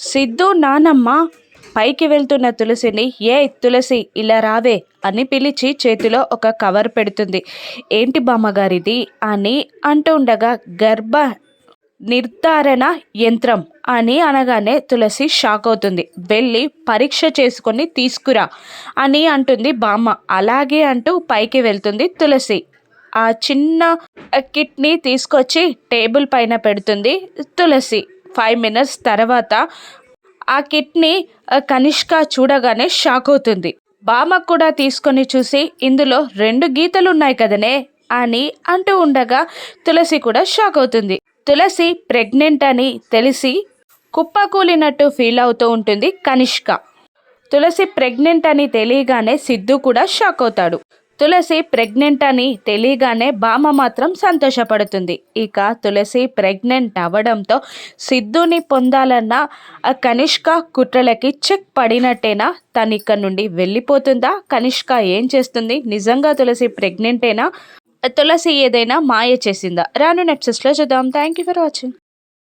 సిద్ధు నానమ్మ పైకి వెళ్తున్న తులసిని ఏ తులసి ఇలా రావే అని పిలిచి చేతిలో ఒక కవర్ పెడుతుంది. ఏంటి బామ్మగారిది? అని అంటూ ఉండగా గర్భ నిర్ధారణ యంత్రం అని అనగానే తులసి షాక్ అవుతుంది. వెళ్ళి పరీక్ష చేసుకొని తీసుకురా అని అంటుంది బామ్మ. అలాగే అంటూ పైకి వెళ్తుంది తులసి. ఆ చిన్న కిట్ని తీసుకొచ్చి టేబుల్ పైన పెడుతుంది తులసి. ఫైవ్ మినిట్స్ తర్వాత ఆ కిట్ని కనిష్క చూడగానే షాక్ అవుతుంది. బామ్మ కూడా తీసుకొని చూసి ఇందులో రెండు గీతలు ఉన్నాయి కదనే అని అంటూ ఉండగా తులసి కూడా షాక్ అవుతుంది. తులసి ప్రెగ్నెంట్ అని తెలిసి కుప్పకూలినట్టు ఫీల్ అవుతూ ఉంటుంది కనిష్క. తులసి ప్రెగ్నెంట్ అని తెలియగానే సిద్ధు కూడా షాక్ అవుతాడు. తులసి ప్రెగ్నెంట్ అని తెలియగానే బామ్మ మాత్రం సంతోషపడుతుంది. ఇక తులసి ప్రెగ్నెంట్ అవ్వడంతో సిద్ధుని పొందాలన్న ఆ కనిష్క కుట్రలకి చెక్ పడినట్టేనా? తను ఇక్కడ నుండి వెళ్ళిపోతుందా? కనిష్క ఏం చేస్తుంది? నిజంగా తులసి ప్రెగ్నెంటేనా తులసి ఏదైనా మాయ చేసిందా? రాను నెక్సెస్లో చూద్దాం. Thank you for watching